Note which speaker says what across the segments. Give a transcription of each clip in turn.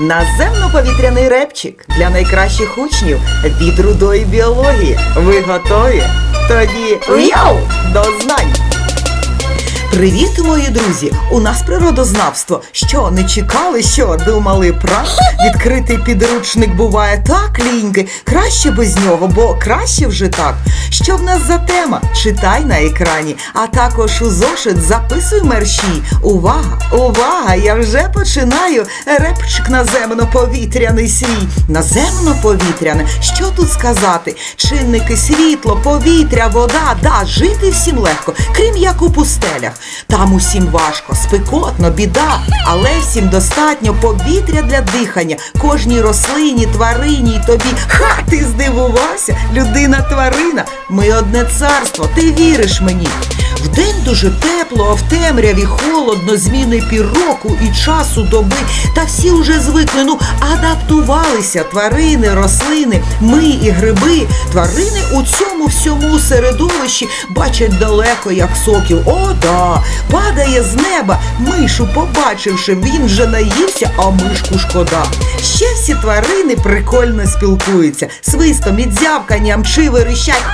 Speaker 1: Наземно-повітряний репчик для найкращих учнів від рудої біології. Ви готові? Тоді йоу! До знань! Привіт, мої друзі! У нас природознавство. Що не чекали, що думали про відкритий підручник буває так ліньки. Краще без нього, бо краще вже так. Що в нас за тема? Читай на екрані, а також у зошит записуй мерщій. Увага! Увага! Я вже починаю репчик наземно-повітряний свій. Наземно-повітряне. Що тут сказати? Чинники світло, повітря, вода, да, жити всім легко, крім як у пустелях. Там усім важко, спекотно, біда, але всім достатньо повітря для дихання. Кожній рослині, тварині й тобі. Ха, ти здивувався, людина тварина. Ми одне царство, ти віриш мені. Вдень дуже тепло, а в темряві холодно, зміни пір року і часу доби. Та всі вже звикли, ну адаптувалися тварини, рослини, ми і гриби. Тварини у цьому всьому середовищі бачать далеко, як сокіл. О, да! Падає з неба. Мишу, побачивши, він вже наївся, а мишку шкода. Ще всі тварини прикольно спілкуються. Свистом і дзявканням чи верещать.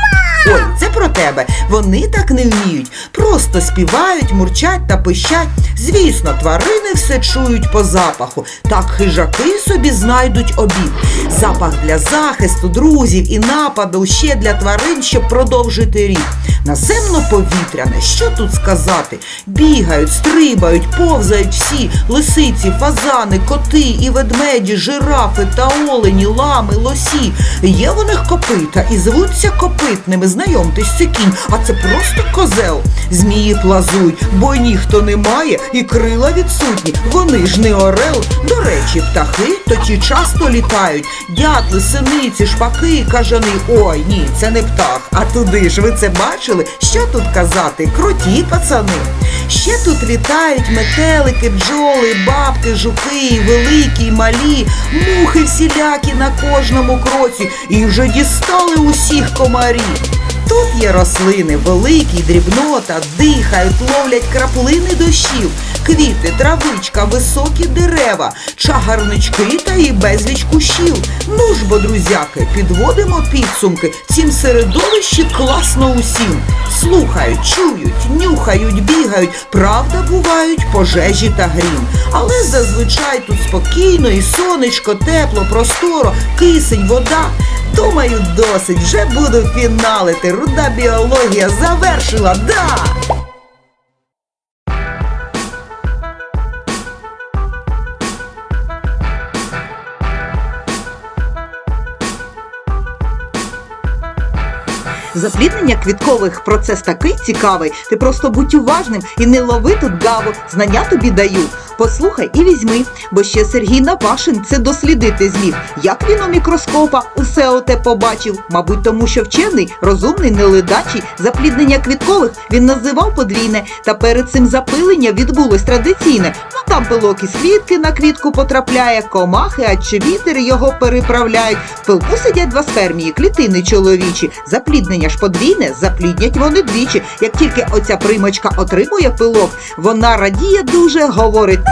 Speaker 1: Ой, це про тебе. Вони так не вміють. Просто співають, мурчать та пищать. Звісно, тварини все чують по запаху. Так хижаки собі знайдуть обід. Запах для захисту, друзів і нападу ще для тварин, щоб продовжити рік. Наземно-повітряне, що тут сказати? Бігають, стрибають, повзають всі лисиці, фазани, коти і ведмеді, жирафи та олені, лами, лосі. Є в них копита і звуться копитними. Знайомтесь, це кінь, а це просто козел. Змії плазують, бо ніхто не має і крила відсутні. Вони ж не орел. До речі, птахи тоді часто літають. Дятли, синиці, шпаки, кажани. Ой, ні, це не птах. А туди ж ви це бачили? Що тут казати? Круті пацани. Ще тут літають метелики, бджоли, бабки, жуки, великі, і малі, мухи всілякі на кожному кроці, і вже дістали усіх комарів. Тут є рослини, великі, дрібнота, дихають, ловлять краплини дощів, квіти, травичка, високі дерева, чагарнички та і безліч кущів. Ну ж бо, друзяки, підводимо підсумки. Цім середовищі класно усім. Слухають, чують, нюхають, бігають. Правда, бувають пожежі та грім. Але зазвичай тут спокійно і сонечко, тепло, просторо, кисень, вода. Думаю, досить, вже буду фіналити. Руда біологія завершила, да! Запліднення квіткових процес такий цікавий. Ти просто будь уважним і не лови тут гаву. Знання тобі даю. Послухай і візьми, бо ще Сергій Навашин це дослідити зміг. Як він у мікроскопа усе оте побачив? Мабуть, тому що вчений, розумний, неледачий, запліднення квіткових він називав подвійне, та перед цим запилення відбулось традиційне. Ну там пилок із квітки на квітку потрапляє, комахи, а чи вітер його переправляють. В пилку сидять два спермії, клітини чоловічі. Запліднення ж подвійне, запліднять вони двічі. Як тільки оця примочка отримує пилок, вона радіє дуже, говорить.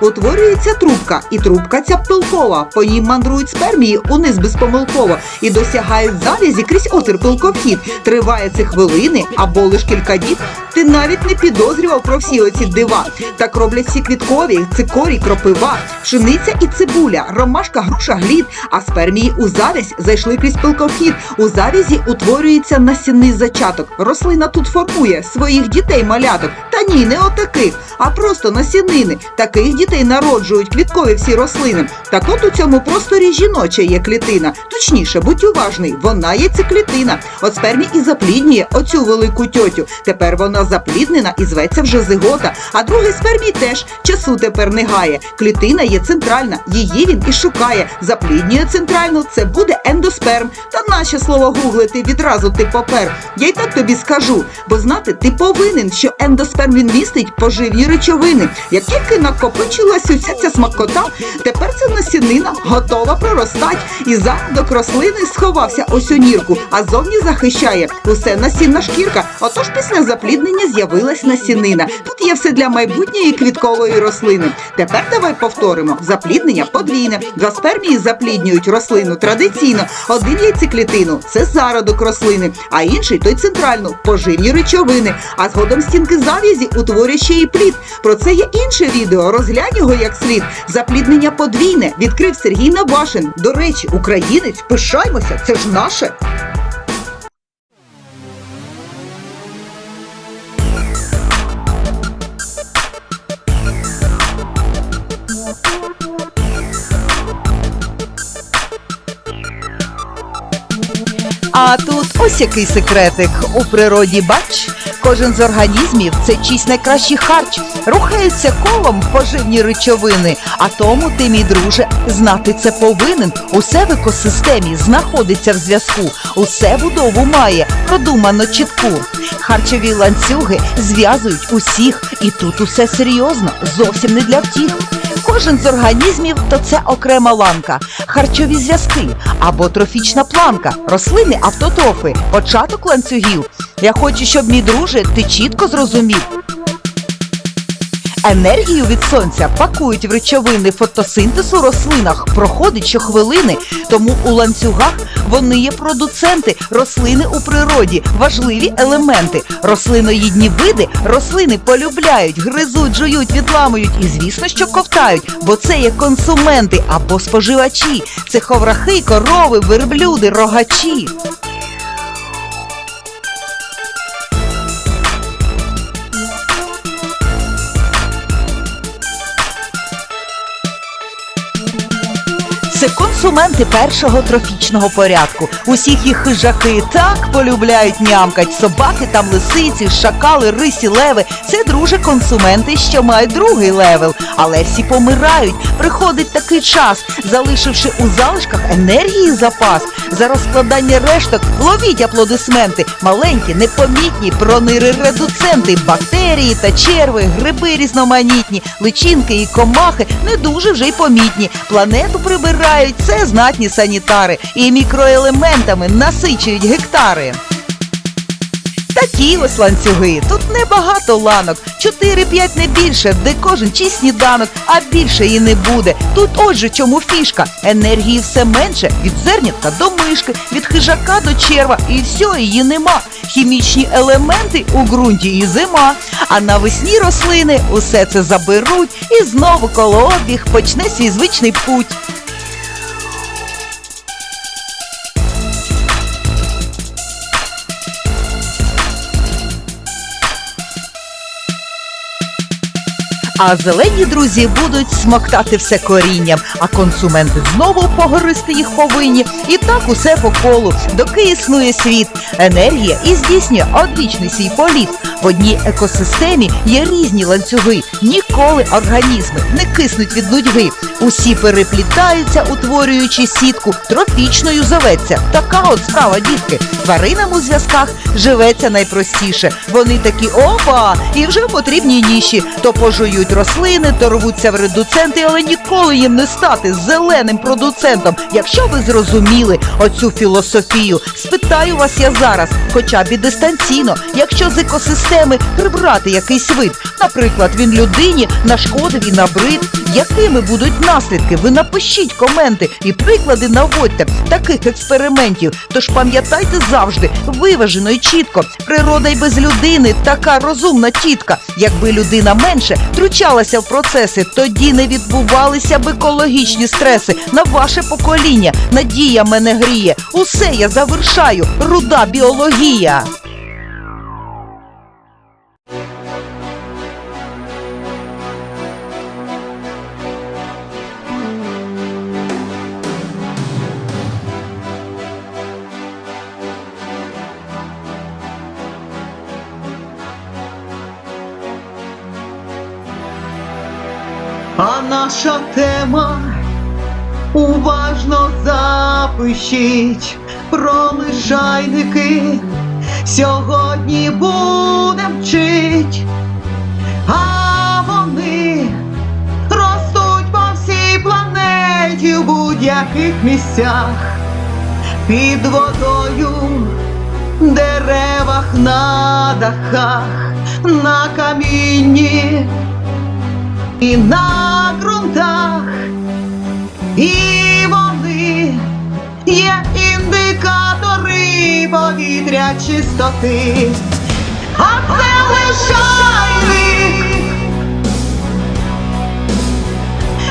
Speaker 1: Утворюється трубка, і трубка ця пилкова. По ній мандрують спермії униз безпомилково і досягають залізі крізь отвір пилковхід. Триває це хвилини або лиш кілька діб. Ти навіть не підозрював про всі оці дива. Так роблять всі квіткові, цикорій, кропива, пшениця і цибуля, ромашка, груша, глід, а спермії у завязь зайшли крізь пилковхід. У завязі утворюється насінний зачаток. Рослина тут формує своїх дітей маляток. Та ні, не отаких, а просто насінини. Таких дітей народжують квіткові всі рослини. Так от у цьому просторі жіноча є клітина. Точніше, будь уважний, вона є циклітина. От спермі і запліднює оцю велику тьотю. Тепер вона запліднена і зветься вже зигота. А другий спермій теж часу тепер не гає. Клітина є центральна, її він і шукає. Запліднює центральну, це буде ендосперм. Та нащо слово гуглити, відразу ти попер. Я й так тобі скажу, бо знати ти повинен, що ендосперм він містить поживні речовини. Як тільки накопичилась уся ця смакота, тепер ця насінина готова проростать. І зародок рослини сховався ось у нірку, а зовні захищає усе насінна шкірка. Отож після запліднення з'явилась насінина. Тут є все для майбутньої квіткової рослини. Тепер давай повторимо: запліднення подвійне. Два спермії запліднюють рослину традиційно. Один яйцеклітину це зародок рослини, а інший той центральну поживні речовини. А згодом стінки зав'язі утворює ще і плід. Про це є інше відео. Розглянь його як слід. Запліднення подвійне відкрив Сергій Навашин. До речі, українець, пишаймося, це ж наше.
Speaker 2: А тут ось який секретик. У природі бач, кожен з організмів це чийсь найкращий харч. Рухаються колом поживні речовини. А тому ти, мій друже, знати це повинен. Усе в екосистемі знаходиться в зв'язку, усе будову має, продумано чітку. Харчові ланцюги зв'язують усіх, і тут усе серйозно, зовсім не для втіх. Кожен з організмів то це окрема ланка, харчові зв'язки або трофічна планка, рослини автотрофи, початок ланцюгів. Я хочу, щоб мій друже ти чітко зрозумів. Енергію від сонця пакують в речовини фотосинтез у рослинах, проходить щохвилини, тому у ланцюгах вони є продуценти, рослини у природі, важливі елементи. Рослиноїдні види рослини полюбляють, гризуть, жують, відламують і, звісно, що ковтають, бо це є консументи або споживачі. Це ховрахи, корови, верблюди, рогачі. Це консументи першого трофічного порядку. Усіх їх хижаки так полюбляють нямкать. Собаки там лисиці, шакали, рисі, леви. Це друже консументи, що мають другий левел. Але всі помирають. Приходить такий час, залишивши у залишках енергії запас. За розкладання решток ловіть аплодисменти. Маленькі, непомітні, пронири редуценти, бактерії та черви, гриби різноманітні, личинки і комахи не дуже вже й помітні. Планету прибирають, це знатні санітари, і мікроелементами насичують гектари. Такі ось ланцюги. Тут небагато ланок, 4-5 не більше, де кожен чий сніданок, а більше і не буде. Тут отже чому фішка. Енергії все менше від зернятка до мишки, від хижака до черва, і все, її нема. Хімічні елементи у ґрунті і зима. А навесні рослини усе це заберуть і знову колообіг почне свій звичний путь. А зелені друзі будуть смоктати все корінням, а консументи знову погористи їх повинні. І так усе по колу, доки існує світ. Енергія і здійснює одвічний свій політ. В одній екосистемі є різні ланцюги. Ніколи організми не киснуть від нудьги. Усі переплітаються, утворюючи сітку, трофічною зоветься. Така от справа, дітки. Тваринам у зв'язках живеться найпростіше. Вони такі опа, і вже в потрібній ніші. То пожують рослини, то рвуться в редуценти, але ніколи їм не стати зеленим продуцентом. Якщо ви зрозуміли оцю філософію, спитаю вас я зараз, хоча б і дистанційно, якщо з екосистеми прибрати якийсь вид, наприклад, він людині нашкодив і набрид, якими будуть наслідки? Ви напишіть коменти і приклади наводьте таких експериментів. Тож пам'ятайте завжди, виважено і чітко, природа й без людини така розумна тітка. Якби людина менше втручалася в процеси, тоді не відбувалися б екологічні стреси на ваше покоління. Надія мене гріє. Усе я завершаю. Руда біологія.
Speaker 1: Наша тема. Уважно за напишіть про лишайники. Сьогодні будем вчить, а вони ростуть по всій планеті в будь-яких місцях. Під водою, деревах на дахах, на камінні і на ґрунтах. І вони є індикатори повітря чистоти. А це лишайник.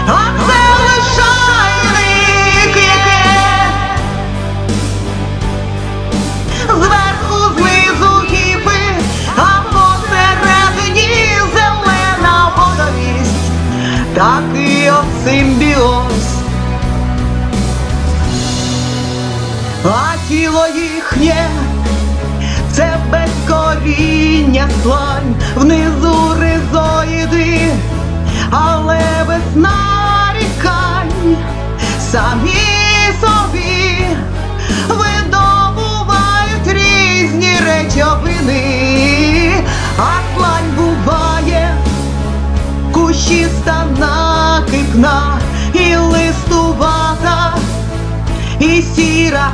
Speaker 1: А це лишайник, Такий от симбіоз. А тіло їхнє це безкоріння слань, внизу ризоїди, але без нарікань. Самі собі видобувають різні речовини, кущиста накипна і листувата, і сіра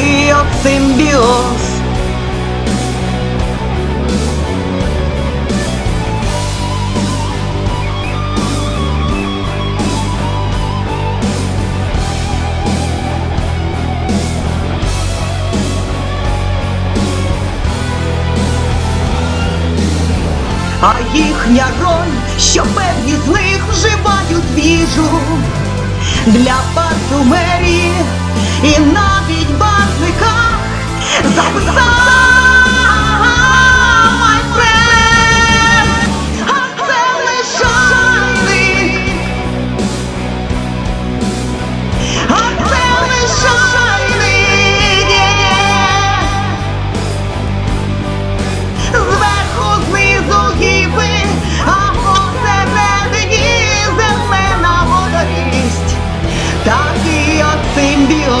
Speaker 1: От. А їхня роль, що певні з них вживають їжу для парфумерії і навіть encendido